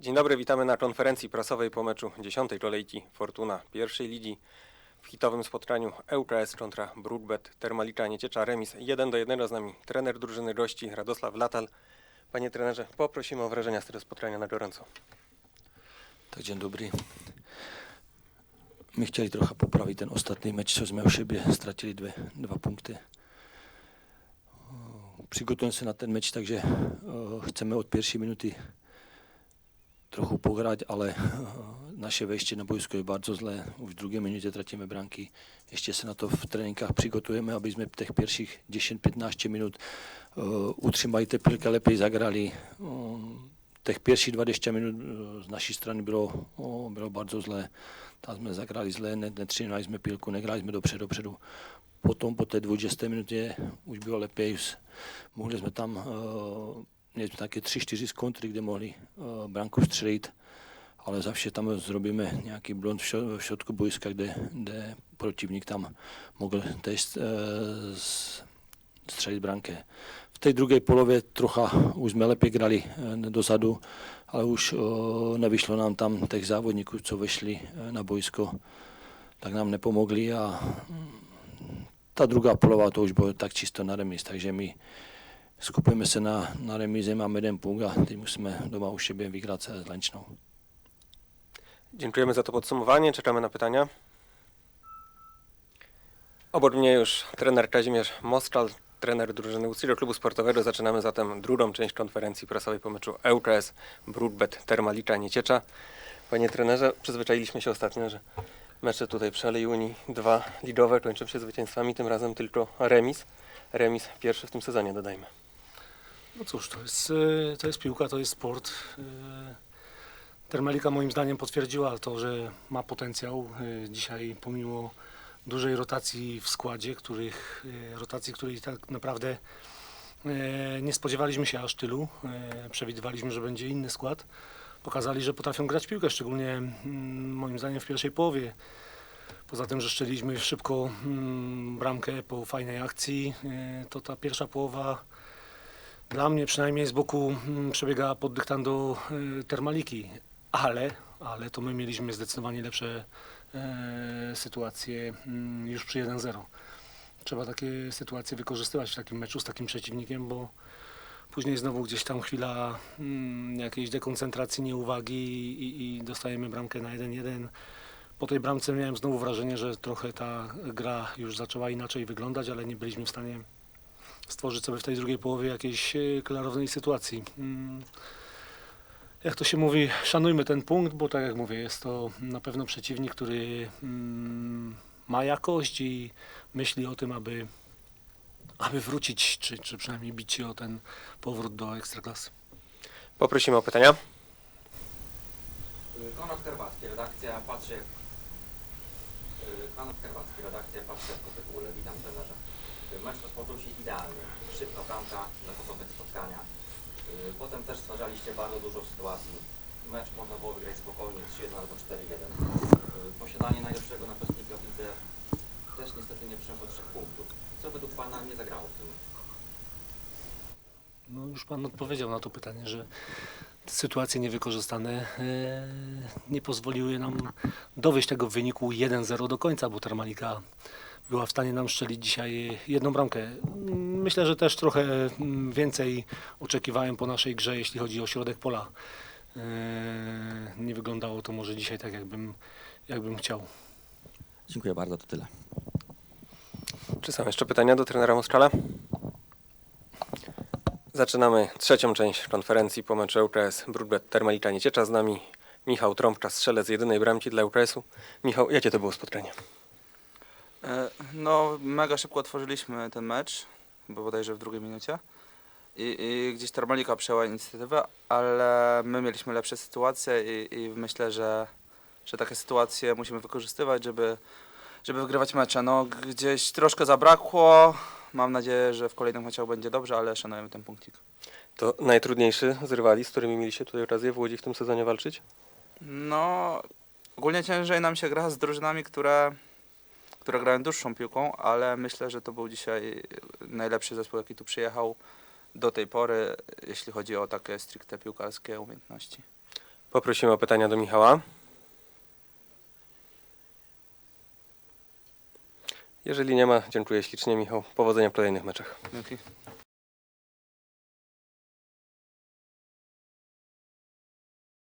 Dzień dobry, witamy na konferencji prasowej po meczu 10. kolejki Fortuna pierwszej ligi. W hitowym spotkaniu ŁKS kontra Brookbet Termalika Nieciecza remis 1 do 1 z nami trener drużyny gości Radosław Latal. Panie trenerze, poprosimy o wrażenia z tego spotkania na gorąco. Tak, dzień dobry. My chcieli trochę poprawić ten ostatni mecz, co miał siebie. Stracili dwie, dwa punkty. O, Przygotuję się na ten mecz, takže o, chcemy od pierwszej minuty trochu pograć, ale naše wejście na boisko je bardzo zlé. Už v druhé minutě tracíme branky. Ještě se na to v tréninkách přigotujeme, aby jsme těch pierwszych 10-15 minut o, utrzymali te pilkę, lepiej zagrali. O, těch pierwszych 20 minut z naší strany bylo, o, bylo bardzo zlé. Tam jsme zagrali zlé, ne, netřinovali jsme pilku, negrali jsme dopředu, dopředu. Potom po té 20 minutě už bylo už mohli jsme tam, uh, měli jsme také 3-4 z kontry, kde mohli uh, branku střelit, ale zavše tam zrobíme nějaký blond v šo- v šotku bojiska, kde, kde protivník tam mohl tež uh, střelit branke. V té druhé polově trocha už jsme lepě grali eh, dozadu, ale už eh, nevyšlo nám tam těch závodníků, co vešli eh, na boisko, tak nám nepomogli a mm, ta druhá polová to už bylo tak čisto na remis, takže my skupujeme se na, na máme jeden punkt a teď musíme doma u siebie wygrać z Lęczną. Dziękujemy za to podsumowanie, czekamy na pytania. Obok mnie już trener Kazimierz Moskal, trener drużyny Ustriro Klubu Sportowego. Zaczynamy zatem drugą część konferencji prasowej po meczu ŁKS Brookbet Termalika Nieciecza. Panie trenerze, przyzwyczailiśmy się ostatnio, że mecze tutaj przy Alei Unii, dwa ligowe, kończą się zwycięstwami, tym razem tylko remis. Remis pierwszy w tym sezonie, dodajmy. No cóż, to jest, e, to jest piłka, to jest sport. E, Termalika moim zdaniem potwierdziła to, że ma potencjał. E, Dzisiaj pomimo dużej rotacji w składzie, których, rotacji, której tak naprawdę nie spodziewaliśmy się aż tylu. Przewidywaliśmy, że będzie inny skład. Pokazali, że potrafią grać piłkę, szczególnie mm, moim zdaniem w pierwszej połowie. Poza tym, że szczeliliśmy szybko mm, bramkę po fajnej akcji, to ta pierwsza połowa dla mnie przynajmniej z boku mm, przebiegała pod dyktando y, termaliki, ale, ale to my mieliśmy zdecydowanie lepsze e, sytuacje mm, już przy 1-0. Trzeba takie sytuacje wykorzystywać w takim meczu z takim przeciwnikiem, bo później znowu gdzieś tam chwila mm, jakiejś dekoncentracji, nieuwagi i, i dostajemy bramkę na 1-1. Po tej bramce miałem znowu wrażenie, że trochę ta gra już zaczęła inaczej wyglądać, ale nie byliśmy w stanie stworzyć sobie w tej drugiej połowie jakiejś e, klarownej sytuacji. Mm, Jak to się mówi, szanujmy ten punkt, bo tak jak mówię, jest to na pewno przeciwnik, który mm, ma jakość i myśli o tym, aby, aby wrócić, czy, czy przynajmniej bić się o ten powrót do ekstraklasy. Poprosimy o pytania. Y, Konrad Karwacki, redakcja patrzy. Y, Konrad Karwacki, redakcja patrzy kule. Witam trenerze. Mecz rozpoczął się idealnie. Szybka bramka na początek spotkania. Y, Potem też stwarzaliście bardzo dużo sytuacji. Mecz można było wygrać spokojnie 3-1 albo 4-1. Y, Posiadanie najlepszego napastnika widzę też niestety nie przyniosło trzech punktów. Co według Pana nie zagrało w tym? No już Pan odpowiedział na to pytanie, że sytuacje niewykorzystane nie pozwoliły nam dowieść tego wyniku 1-0 do końca, bo Termalika była w stanie nam strzelić dzisiaj jedną bramkę. Myślę, że też trochę mm, więcej oczekiwałem po naszej grze, jeśli chodzi o środek pola. E, Nie wyglądało to może dzisiaj tak, jakbym, jakbym chciał. Dziękuję bardzo, to tyle. Czy są jeszcze pytania do trenera Moskala? Zaczynamy trzecią część konferencji po meczu ŁKS Brookbet Termalika Nieciecza. Z nami Michał Trąbka, strzelec jedynej bramki dla ŁKS-u. Michał, jakie to było spotkanie? E, No, mega szybko otworzyliśmy ten mecz, bo bodajże w drugiej minucie. I, i gdzieś Termalika przejęła inicjatywę, ale my mieliśmy lepsze sytuacje i, i myślę, że, że takie sytuacje musimy wykorzystywać, żeby, żeby wygrywać mecze. No, gdzieś troszkę zabrakło. Mam nadzieję, że w kolejnym meczu będzie dobrze, ale szanujemy ten punkcik. To najtrudniejszy z rywali, z którymi mieliście tutaj okazję w Łodzi w tym sezonie walczyć? No, ogólnie ciężej nam się gra z drużynami, które, które grają dłuższą piłką, ale myślę, że to był dzisiaj najlepszy zespół, jaki tu przyjechał do tej pory, jeśli chodzi o takie stricte piłkarskie umiejętności. Poprosimy o pytania do Michała. Jeżeli nie ma, dziękuję ślicznie Michał. Powodzenia w kolejnych meczach. Dzięki.